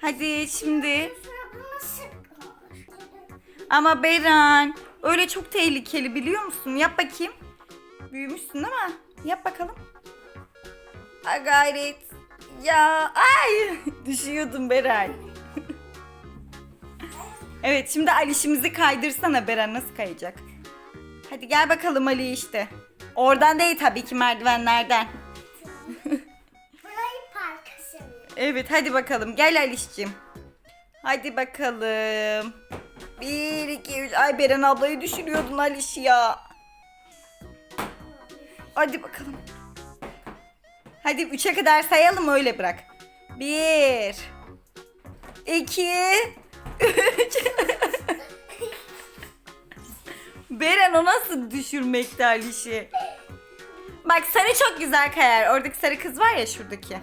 Hadi şimdi. Ama Beren öyle çok tehlikeli biliyor musun? Yap bakayım. Büyümüşsün ama yap bakalım. Ha gayret. Ya ay düşüyordum Beren. evet şimdi Alişimizi kaydırsana Beren nasıl kayacak? Hadi gel bakalım Ali işte. Oradan değil tabii ki merdivenlerden. Evet hadi bakalım gel Aliş'cim. Hadi bakalım. Bir, iki, üç. Ay Beren ablayı düşürüyordun Aliş ya. Hadi bakalım. Hadi üçe kadar sayalım öyle bırak. Bir. iki, Üç. Beren o nasıl düşürmekti Aliş'i? Bak sarı çok güzel kayar. Oradaki sarı kız var ya şuradaki.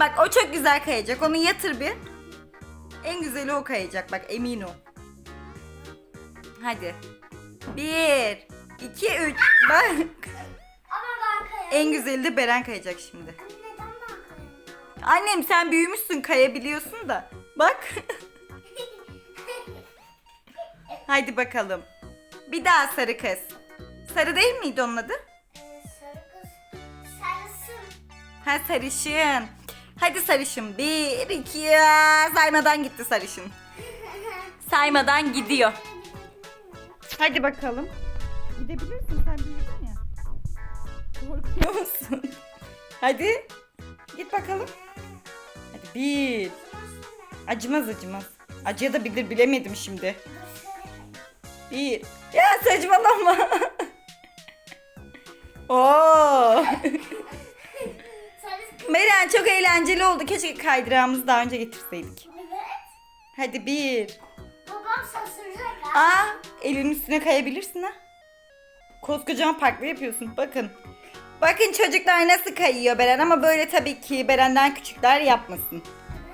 Bak o çok güzel kayacak. Onu yatır bir. En güzeli o kayacak bak emin ol. Hadi. Bir, iki, üç. Bak. Ama ben kayarım. En güzeli de Beren kayacak şimdi. Neden ben kayarım? Annem sen büyümüşsün kayabiliyorsun da. Bak. Hadi bakalım. Bir daha sarı kız. Sarı değil miydi onun adı? Ee, Sarı kız. Sarısın. Ha sarışın. Hadi sarışın. Bir, iki, saymadan gitti sarışın. Saymadan gidiyor. Hadi bakalım. Gidebilirsin sen büyüdün ya. Korkuyor musun? Hadi. Git bakalım. Hadi bir. Acımaz acımaz. Acıya da bilir bilemedim şimdi. Bir. Ya saçmalama. Oo. Eğlenceli oldu. Keşke kaydırağımızı daha önce getirseydik. Evet. Hadi bir. Babam şaşıracak ha. Aa, elinin üstüne kayabilirsin ha. Koskocaman parkta yapıyorsun. Bakın. Bakın çocuklar nasıl kayıyor Beren ama böyle tabii ki Beren'den küçükler yapmasın.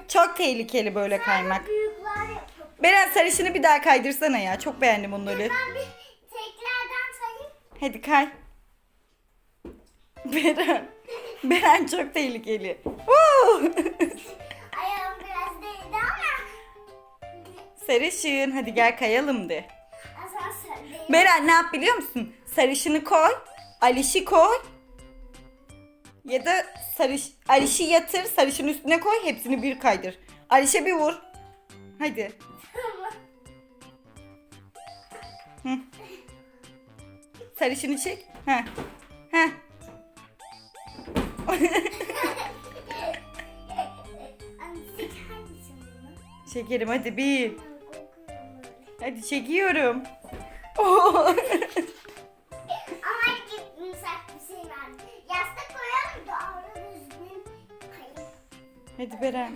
Çok tehlikeli böyle kaymak. Büyükler yapıyor. Beren sarışını bir daha kaydırsana ya. Çok beğendim onları. Ben bir teklerden sayayım. Hadi kay. Beren. Beren çok tehlikeli. Ayağım biraz değdi ama. Sarışın hadi gel kayalım de. Asansör değil. Beren ne yap biliyor musun? Sarışını koy. Aliş'i koy. Ya da sarış, Aliş'i yatır. Sarışın üstüne koy. Hepsini bir kaydır. Aliş'e bir vur. Hadi. Hı. Sarışını çek. Heh. Şekerim hadi bir. Hadi çekiyorum. Şey kayıp. hadi Beren.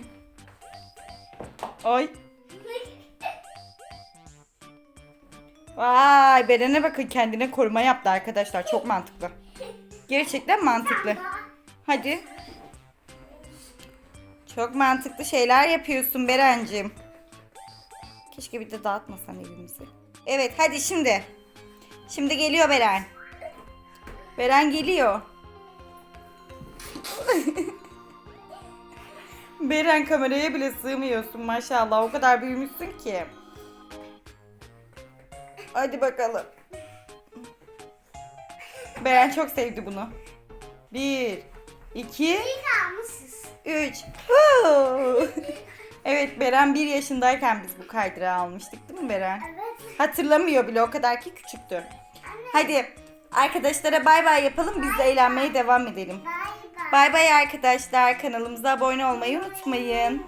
Oy. Vay Beren'e bakın kendine koruma yaptı arkadaşlar. Çok mantıklı. Gerçekten mantıklı. Hadi. Çok mantıklı şeyler yapıyorsun Berencim. Keşke bir de dağıtmasan evimizi. Evet hadi şimdi. Şimdi geliyor Beren. Beren geliyor. Beren kameraya bile sığmıyorsun maşallah. O kadar büyümüşsün ki. Hadi bakalım. Beren çok sevdi bunu. Bir, iki, İyi kalmışız. üç. Huu! evet Beren bir yaşındayken biz bu kaydırağı almıştık değil mi Beren? Evet. Hatırlamıyor bile o kadar ki küçüktü. Hadi arkadaşlara bay bay yapalım biz de eğlenmeye devam edelim. Bay bay. Bay bay arkadaşlar kanalımıza abone olmayı unutmayın.